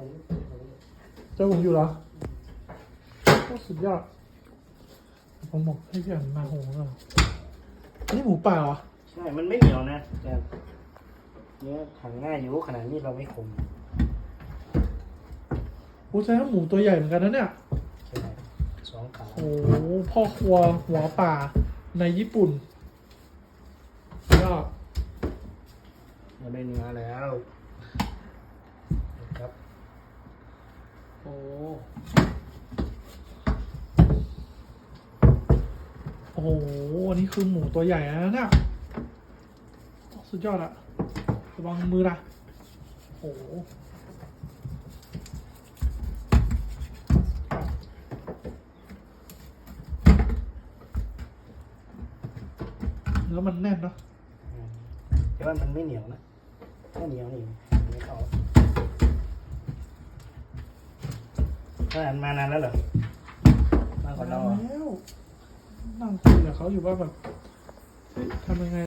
ผมเจ้าผมอยู่เหรอโอ้สุดยอด ผมบอกให้พี่อ่านมาโหงเหรออันนี้หมูป่าเหรอ ใช่ มันไม่เหนียวนะแต่เนื้อขันง่ายอยู่ขนาดนี้เราไม่คมโอ้ใช่ว่าหมูตัวใหญ่เหมือนกันนะเนี่ย ใช่ไหมสองขาโอ้โหพ่อครัวหัวป่าในญี่ปุ่นยอด เราได้เนื้อแล้วครับ โอ้โอ้โหอันนี้คือหมูตัวใหญ่นะเนี่ยสุดยอดอะระวังมือนะโอ้โหเนื้อมันแน่นเนาะแต่ว่ามันไม่เหนียวนะถ้าเหนียวนี่ ถ้าหันมานานแล้วเหรอมากกว่าเราอะแล้วนั่งคุยกับเขาอยู่ว่าแบบเฮ้ยทำยังไง